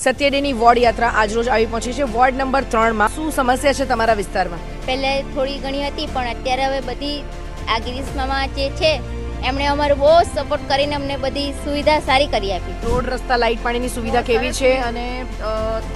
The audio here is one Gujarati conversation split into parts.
સત્યડેની વોર્ડ યાત્રા આજરોજ આવી પહોંચી છે. વોર્ડ નંબર ત્રણમાં શું સમસ્યા છે તમારા વિસ્તારમાં? પહેલાં થોડી ઘણી હતી, પણ અત્યારે હવે બધી આ ગિરીશ જે છે એમણે અમારો બહુ સપોર્ટ કરીને અમને બધી સુવિધા સારી કરી આપી. રોડ રસ્તા લાઇટ પાણીની સુવિધા કેવી છે અને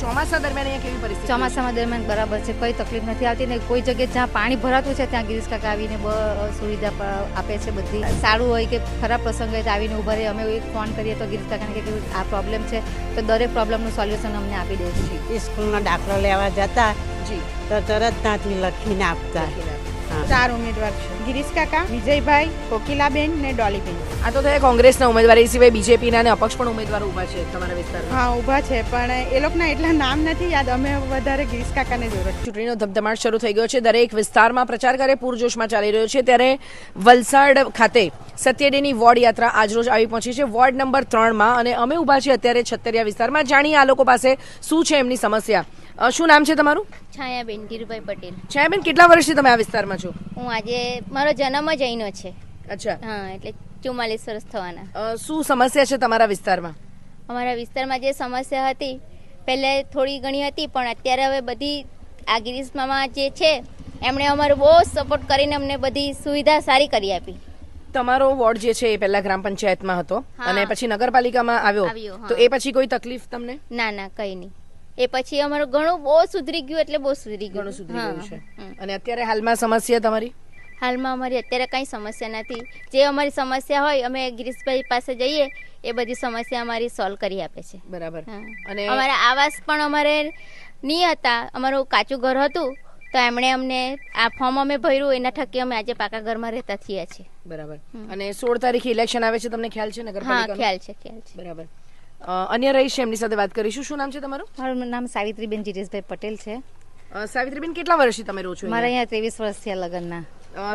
ચોમાસા દરમિયાન અહીંયા કેવી પરિસ્થિતિ? ચોમાસામાં દરમિયાન બરાબર છે કોઈ તકલીફ નથી આવતી ને કોઈ જગ્યાએ જ્યાં પાણી ભરાતું છે ત્યાં ગિરીશ કાકા આવીને બ સુવિધા આપે છે બધી. સારું હોય કે ખરાબ પ્રસંગ હોય તો આવીને ઊભા રહે અમે એક ફોન કરીએ તો ગિરીશ કાકાને કે આ પ્રોબ્લેમ છે તો દરેક પ્રોબ્લેમનું સોલ્યુશન અમને આપી દે છે. સ્કૂલનો દાખલો લેવા જતા જી. તો તરત ત્યાંથી લખીને આપતા. ચાર ઉમેદવાર છે. ગિરીશ કાકા વિજયભાઈ કોકિલાબેન ને ડોલીબેન. આ તો થયા કોંગ્રેસના ઉમેદવાર એ સિવાય બીજેપીના અને અપક્ષ પણ ઉમેદવારો ઊભા છે તમારા વિસ્તારમાં. હા ઊભા છે પણ એ લોકોના એટલા નામ નથી યાદ. અમે વધારે ગિરીશ કાકાને જ ઓળખીએ ચૂંટણીનો ધમધમાટ શરૂ થઈ ગયો છે. દરેક વિસ્તારમાં પ્રચાર કરે પૂરજોશમાં ચાલી રહ્યો છે. ત્યારે વલસાડ ખાતે સત્યડેની વોર્ડ યાત્રા આજરોજ આવી પહોંચી છે. વોર્ડ નંબર ત્રણમાં અને અમે ઊભા છીએ અત્યારે છત્તરિયા વિસ્તારમાં. જાણીએ આ લોકો પાસે શું છે એમની સમસ્યા. શું નામ છે તમારું? છાયાબેન ધીરુભાઈ પટેલ. છાયાબેન કેટલા વર્ષથી તમે આ વિસ્તારમાં છો? હું આજે મારો જન્મ જ અહીંનો છે. અચ્છા. હા એટલે ચુમ્માલીસ વર્ષ થવાના. શું સમસ્યા છે તમારા વિસ્તારમાં? અમારા વિસ્તારમાં જે સમસ્યા હતી પહેલે થોડી ઘણી હતી પણ અત્યારે હવે બધી આ ગિરીશ મામા જે છે એમણે અમારો બહુ સપોર્ટ કરીને અમને બધી સુવિધા સારી કરી આપી. તમારો વોર્ડ જે છે એ પહેલા ગ્રામ પંચાયતમાં હતો અને પછી નગરપાલિકામાં આવ્યો. આવ્યો, તો એ પછી કોઈ તકલીફ તમને? ના ના કઈ નહીં. એ પછી અમારું ઘણું બહુ સુધરી ગયું એટલે બહુ સુધરી ગયું. ઘણું સુધરી ગયું છે. અને અત્યારે હાલમાં સમસ્યા તમારી? હાલમાં અમારી અત્યારે કંઈ સમસ્યા નથી. જે અમારી સમસ્યા હોય અમે ગિરીશભાઈ પાસે જઈએ એ બધી સમસ્યા અમારી સોલ્વ કરી આપે છે. બરાબર. અને અમારા આવાસ પણ અમારે નહીં હતા. અમારું કાચું ઘર હતું તો એમણે અમને આ ફોર્મ અમે ભર્યું એના થકી અમે આજે પાકા ઘરમાં રહેતા થયા છે બરાબર. અને સોળ તારીખે ઇલેક્શન આવે છે તમને ખ્યાલ છે હા ખ્યાલ છે ખ્યાલ છે. બરાબર. અન્ય રહીશ એમની સાથે વાત કરીશું. શું નામ છે તમારું? મારું નામ સાવિત્રીબેન જીરેશભાઈ પટેલ છે. સાવિત્રીબેન કેટલા વર્ષથી તમે રહો છો મારા અહીંયા? ત્રેવીસ વર્ષ થયા લગ્નના.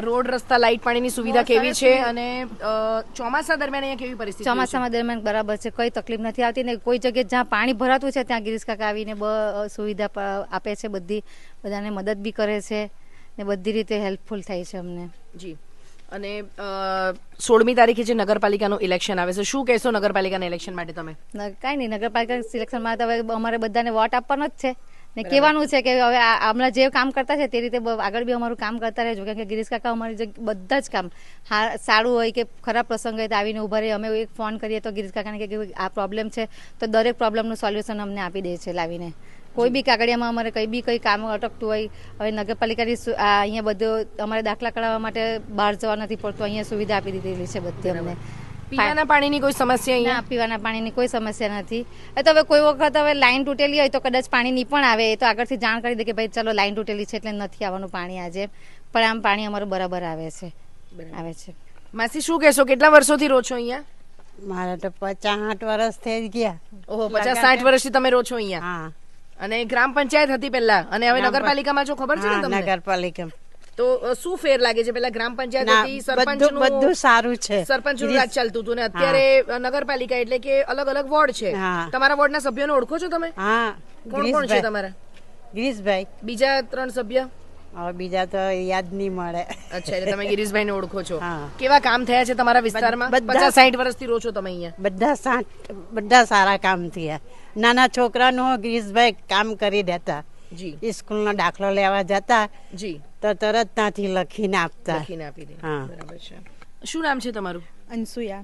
રોડ રસ્તા લાઇટ પાણીની સુવિધા કેવી છે? અને ચોમાસા દરમિયાન અહીંયા કેવી પરિસ્થિતિ છે? ચોમાસામાં દરમિયાન બરાબર છે. કોઈ તકલીફ નથી આવતી ને કોઈ જગ્યાએ જ્યાં પાણી ભરાતું છે ત્યાં ગિરીશ કાકા આવીને બ સુવિધા આપે છે બધી. બધાને મદદ બી કરે છે ને બધી રીતે હેલ્પફુલ થાય છે અમને. જી. અને સોળમી તારીખે જે નગરપાલિકાનું ઇલેક્શન આવે છે, શું કહેશો નગરપાલિકાના ઇલેક્શન માટે તમે? કાંઈ નહીં, નગરપાલિકા સિલેક્શનમાં હવે અમારે બધાને વોટ આપવાનો જ છે. ને કહેવાનું છે કે હવે હમણાં જે કામ કરતા છે તે રીતે આગળ બી અમારું કામ કરતા રહેજો, કેમ કે ગિરીશ કાકા અમારી બધા જ કામ સારું હોય કે ખરાબ પ્રસંગ હોય તો આવીને ઊભા રહે, અમે એક ફોન કરીએ તો ગિરીશ કાકાને કે આ પ્રોબ્લેમ છે, તો દરેક પ્રોબ્લેમનું સોલ્યુશન અમને આપી દે છે લાવીને. કોઈ બી કાગળિયામાં અમારે કંઈ બી કંઈ કામ અટકતું હોય હવે નગરપાલિકાની અહીંયા બધું અમારે દાખલા કઢાવવા માટે બહાર જવા નથી પડતું અહીંયા સુવિધા આપી દીધેલી છે બધી અમને. પીવાના પાણીની કોઈ સમસ્યા ના અહીંયા પીવાના પાણીની કોઈ સમસ્યા નથી. એ તો હવે કોઈ વખત હવે લાઈન તૂટેલી હોય તો કદાચ પાણી નહીં પણ આવે એ તો આગળથી જાણ કરી દે કે ભાઈ ચલો લાઈન તૂટેલી છે એટલે નથી આવવાનું પાણી આજે. પણ આમ પાણી અમારું બરાબર આવે છે. આવે છે. માસી શું કહેશો? કેટલા વર્ષોથી રહો છો અહીંયા? મારે તો પચાસ આઠ વર્ષ થઈ ગયા. ઓહો પચાસ સાઠ વર્ષથી તમે રહો છો અહીંયા? હા. અને ગ્રામ પંચાયત હતી પહેલા. અને હવે નગરપાલિકામાં છો ખબર છે ને તમને? નગરપાલિકા તો શું ફેર લાગે છે? પેલા ગ્રામ પંચાયત ના હતી બધું બધું સરપંચ સારું છે. સરપંચનું રાજ ચાલતું હતું. ને અત્યારે નગરપાલિકા એટલે કે અલગ અલગ વોર્ડ છે. તમારા વોર્ડના સભ્યોને ઓળખો છો તમે? હા. કોણ કોણ છે તમારા? ગિરીશભાઈ. બીજા ત્રણ સભ્ય? હવે બીજા તો યાદ નહીં મળે. અચ્છા એટલે તમે ગિરીશભાઈને ઓળખો છો. હા. કેવા કામ થયા છે તમારા વિસ્તારમાં? બધા- પચાસ સાઠ વર્ષથી રહો છો તમે અહીંયા. બધા સાઠ બધા સારા કામ થયા. નાના છોકરાનું ગિરીશભાઈ કામ કરી દેતા. જી. સ્કૂલનો દાખલો લેવા જતા. જી. તો તરત ત્યાંથી લખીને આપતા. લખીને આપી દે. હા. બરાબર છે. શું નામ છે તમારું? અનસુયા.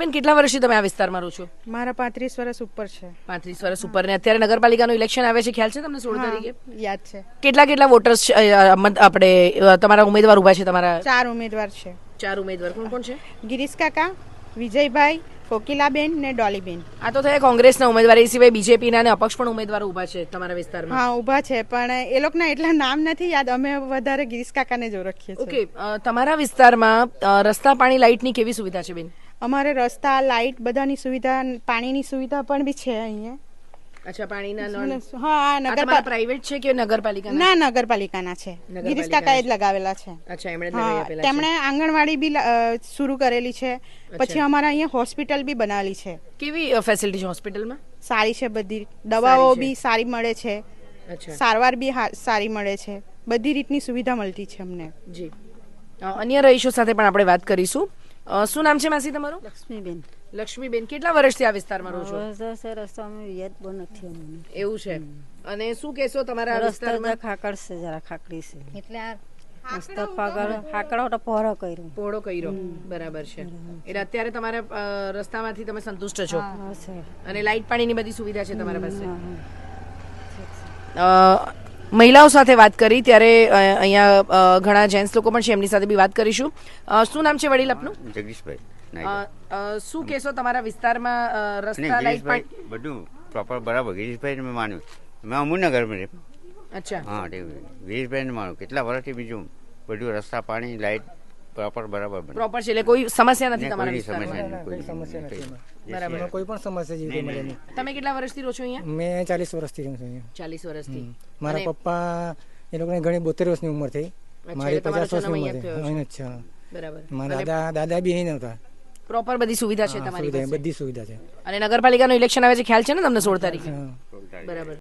બેન કેટલા વર્ષથી તમે આ વિસ્તારમાં રહો છો? મારા પાંત્રીસ વર્ષ ઉપર છે. પાંત્રીસ વર્ષ ઉપર. ને અત્યારે નગરપાલિકાનું ઇલેક્શન આવે છે ખ્યાલ છે તમને સોળ તારીખે? યાદ છે. કેટલા કેટલા વોટર્સ આપણે તમારા ઉમેદવાર ઊભા છે તમારા? ચાર ઉમેદવાર છે. ચાર ઉમેદવાર. કોણ કોણ છે? ગિરીશ કાકા વિજયભાઈ કોકિલાબેન ને ડોલીબેન. આ તો થયા કોંગ્રેસના ઉમેદવાર એ સિવાય બીજેપીના અને અપક્ષ પણ ઉમેદવારો ઊભા છે તમારા વિસ્તારમાં. હા ઊભા છે પણ એ લોકોના એટલા નામ નથી યાદ. અમે વધારે ગિરીશ કાકાને જ ઓળખીએ છીએ. ઓકે તમારા વિસ્તારમાં રસ્તા પાણી લાઇટની કેવી સુવિધા છે બેન? અમારે રસ્તા લાઇટ બધાની સુવિધા પાણીની સુવિધા પણ બી છે અહીંયા. અચ્છા પાણીના નળ. હા નગરપાલિકા પ્રાઇવેટ છે કે નગરપાલિકા ના નગરપાલિકાના છે. ગિરીશ કાકાએ જ લગાવેલા છે. અચ્છા એમણે જ લગાવી હા આપેલા તેમણે આંગણવાડી બી શરૂ કરેલી છે. પછી. અમારા અહીંયા હોસ્પિટલ બી બનાવેલી છે. કેવી ફેસિલિટી છે હોસ્પિટલમાં? સારી છે બધી. દવાઓ બી સારી મળે છે. સારવાર બી હા- સારી મળે છે. બધી રીતની સુવિધા મળતી છે અમને. જી. અન્ય રહીશો સાથે પણ આપણે વાત કરીશું. શું નામ છે માસી તમારું? લક્ષ્મીબેન. લક્ષ્મીબેન કેટલા વર્ષથી આ વિસ્તારમાં રહો છો? રસ્તામાં યાદ બહુ નથી અમને. એવું છે. અને શું કહેશો તમારા વિસ્તારમાં? ખાકડ છે જરા ખાકડી છે. એટલે આ રસ્તો પગડ ખાકડો તો પહોળો કર્યો. પહોળો કર્યો. બરાબર છે. એટલે અત્યારે તમારે રસ્તામાંથી તમે સંતુષ્ટ છો? અને લાઇટ પાણીની બધી સુવિધા છે તમારા પાસે? અ, મહિલાઓ સાથે વાત કરી ત્યારે અહીંયા ઘણા જેન્ટ્સ લોકો પણ છે એમની સાથે બી વાત કરીશું. શું નામ છે વડીલ આપનું? જગદીશભાઈ. શું કેશો તમારા વિસ્તારમાં રસ્તા લાઈટ બધું પ્રોપર બરાબર. ગિરીશભાઈ મેં માન્યું. મેં અમુનગર મેં અચ્છા. હા ગિરીશભાઈને માનું કેટલા વર્ષથી બીજું બધું રસ્તા પાણી લાઈટ પ્રોપર બરાબર પ્રોપર છે એટલે કોઈ સમસ્યા નથી તમારા વિસ્તારમાં? કોઈ સમસ્યા નથી બરાબર. કોઈ પણ સમસ્યા જેવી કંઈ મળે નહીં. તમે કેટલા વર્ષથી રહો છો અહીંયા? મેં ચાલીસ વર્ષથી રહું છું અહીંયા. ચાલીસ વર્ષથી. મારા પપ્પા એ લોકોને ઘણી બોતેર વર્ષની ઉંમર થઈ. અચ્છા, મારી પચાસ વર્ષની ઉંમર અહીંયા થઈ. જ બરાબર. મારા દાદા દાદા બી અહીં નહોતા. પ્રોપર બધી સુવિધા છે તમારી સુવિધા પાસે. બધી સુવિધા છે. અને નગરપાલિકાનું ઇલેક્શન આવે છે ખ્યાલ છે ને તમને સોળ તારીખે? હા. બરાબર.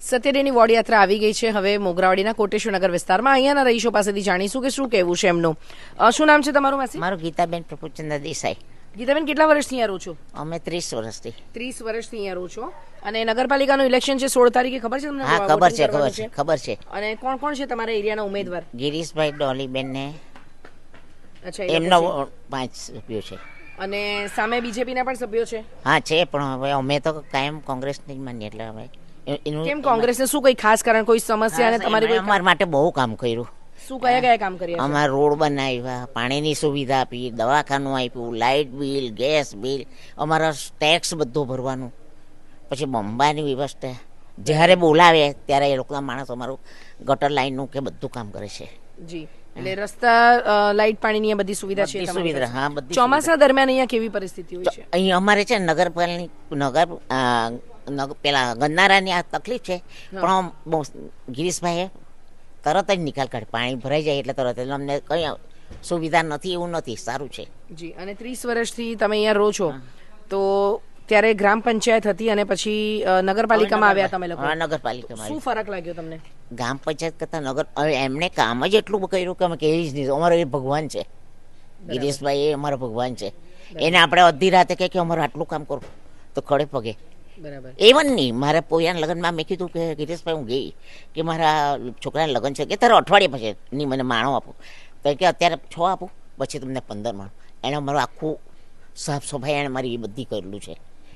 સત્યદેની વોર્ડ યાત્રા આવી ગઈ છે. હવે મોગરાવાડીના કોટેશ્વર નગર વિસ્તારમાં અહીંયાના રહીશો પાસેથી જાણીશું કે શું કહેવું છે એમનું. અ, શું નામ છે તમારું માસી? મારું ગીતાબેન પ્રભુચંદ્ર દેસાઈ. ગીતાબેન કેટલા વર્ષથી અહીંયા રહો છો? અમે ત્રીસ વર્ષથી. ત્રીસ વર્ષથી અહીંયા રહો છો. અને નગરપાલિકાનું ઇલેક્શન છે સોળ તારીખે ખબર છે તમને? હા ખબર છે ખબર છે ખબર છે. અને કોણ કોણ છે તમારા એરિયાના ઉમેદવાર? ગિરીશભાઈ ડોલીબેન ને અચ્છા એ એમનો પાંચ સભ્યો છે. અને સામે બીજેપીના પણ સભ્યો છે? હા છે પણ હવે અમે તો કાયમ કોંગ્રેસની જ માનીએ એટલે હવે એનું કેમ કોંગ્રેસને શું કોઈ ખાસ કારણ કોઈ સમસ્યા અને તમારી કોઈ અમારા માટે બહુ કામ કર્યું. શું કયા કયા કામ કર્યા અમારા રોડ બનાવ્યા પાણીની સુવિધા આપી દવાખાનું આપ્યું લાઇટ બિલ ગેસ બિલ અમારા ટેક્સ બધું ભરવાનું. પછી બંબાની વ્યવસ્થા. જ્યારે બોલાવે ત્યારે એ લોકોના માણસ અમારું ગટર લાઈનનું કે બધું કામ કરે છે. જી. એટલે રસ્તા લાઇટ પાણીની બધી સુવિધા છે બધી તમારી સુવિધા, પાસે? હા, બધી ચોમાસા દરમિયાન અહીંયા કેવી પરિસ્થિતિ હોય છે? અહીં અમારે છે ને નગરપાલિકા નગર આ, નગ- પેલા ગન્નારાની આ તકલીફ છે પણ બહુ ગિરીશભાઈએ તરત જ નિકાલ કાઢે. પાણી ભરાઈ જાય એટલે તરત જ. અમને કઈ સુવિધા નથી એવું નથી. સારું છે. જી અને ત્રીસ વર્ષથી તમે અહીંયા રહો છો. તો ત્યારે ગ્રામ પંચાયત હતી અને પછી અ, નગરપાલિકામાં આવ્યા તમે લોકો. હા નગરપાલિકામાં શું ફરક લાગ્યો તમને? ગ્રામ પંચાયત કરતા નગર એમને કામ જ એટલું કર્યું કે અમે કેવી જ નહીં. અમારો એ ભગવાન છે. ગિરીશભાઈ એ અમારો ભગવાન છે. એને આપણે અડધી રાતે કહે કે અમારું આટલું કામ કરું. તો ખડે પગે. બરાબર. એવન નહીં મારા પોયાના લગ્નમાં મેં કીધું કે ગિરીશભાઈ હું ગઈ કે મારા છોકરાના લગ્ન છે કે તારે અઠવાડિયે પછી નહીં મને માણો આપો. તો કે અત્યારે છ આપું પછી તમને પંદર માણો. એણે મારું આખું સાફ સફાઈ એણે મારી એ બધી કરેલું છે.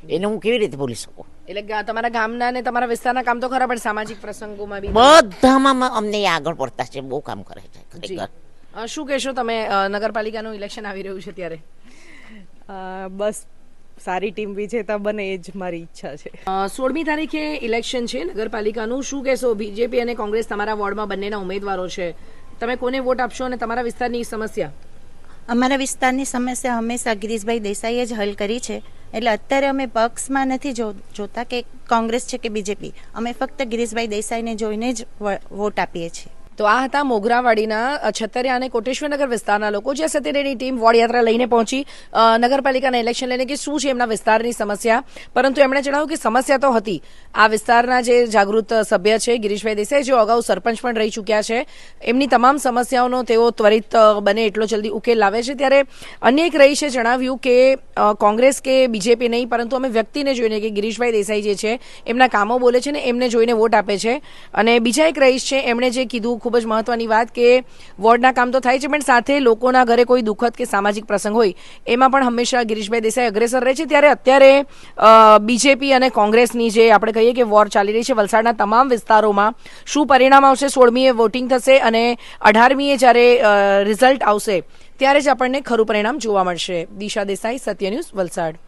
એને હું કેવી રીતે ભૂલી શકું? એટલે તમારા ગામના ને તમારા વિસ્તારના કામ તો ખરા પણ સામાજિક પ્રસંગોમાં બી બધામાં અમને આગળ પડતા છે બહુ કામ કરે છે ખરેખર. શું કહેશો તમે? નગરપાલિકાનું ઇલેક્શન આવી રહ્યું છે ત્યારે. બસ સારી ટીમ વિજેતા બને એ જ મારી ઈચ્છા છે. સોળમી તારીખે ઇલેક્શન છે નગરપાલિકાનું. શું કહેશો? બીજેપી અને કોંગ્રેસ તમારા વોર્ડમાં બંનેના ઉમેદવારો છે. તમે કોને વોટ આપશો અને તમારા વિસ્તારની સમસ્યા? અમારા વિસ્તારની સમસ્યા હંમેશા ગિરીશભાઈ દેસાઈએ જ હલ કરી છે. એટલે અત્યારે અમે પક્ષમાં નથી જોતા કે કોંગ્રેસ છે કે બીજેપી. અમે ફક્ત ગિરીશભાઈ દેસાઈને જોઈને જ વોટ આપીએ છીએ. તો આ હતા મોગરાવાડીના છતરિયા અને કોટેશ્વરનગર વિસ્તારના લોકો જે સત્યડેની ટીમ વોર્ડ યાત્રા લઈને પહોંચી. નગરપાલિકાના ઇલેક્શન લઈને કે શું છે એમના વિસ્તારની સમસ્યા? પરંતુ એમણે જણાવ્યું કે સમસ્યા તો હતી. આ વિસ્તારના જે જાગૃત સભ્ય છે, ગિરીશભાઈ દેસાઈ, જેઓ અગાઉ સરપંચ પણ રહી ચૂક્યા છે, એમની તમામ સમસ્યાઓનો તેઓ ત્વરિત બને એટલો જલ્દી ઉકેલ લાવે છે. ત્યારે અન્ય એક રહીશે જણાવ્યું કે કોંગ્રેસ કે બીજેપી નહીં, પરંતુ અમે વ્યક્તિને જોઈને કે ગિરીશભાઈ દેસાઈ જે છે, એમના કામો બોલે છે ને એમને જોઈને વોટ આપે છે. અને બીજા એક રહીશ છે, એમણે જે કીધું ખૂબ જ મહત્વની વાત કે વોર્ડના કામ તો થાય છે, પણ સાથે લોકોના ઘરે કોઈ દુઃખદ કે સામાજિક પ્રસંગ હોય, એમાં પણ હંમેશા ગિરીશભાઈ દેસાઈ અગ્રેસર રહે છે. ત્યારે અત્યારે બીજેપી અને કોંગ્રેસની જે આપણે કહીએ કે વોર ચાલી રહી છે, વલસાડના તમામ વિસ્તારોમાં શું પરિણામ આવશે? સોળમીએ વોટિંગ થશે અને અઢારમીએ જ્યારે રિઝલ્ટ આવશે, ત્યારે જ આપણને ખરું પરિણામ જોવા મળશે. દિશા દેસાઈ, સત્ય ન્યૂઝ, વલસાડ.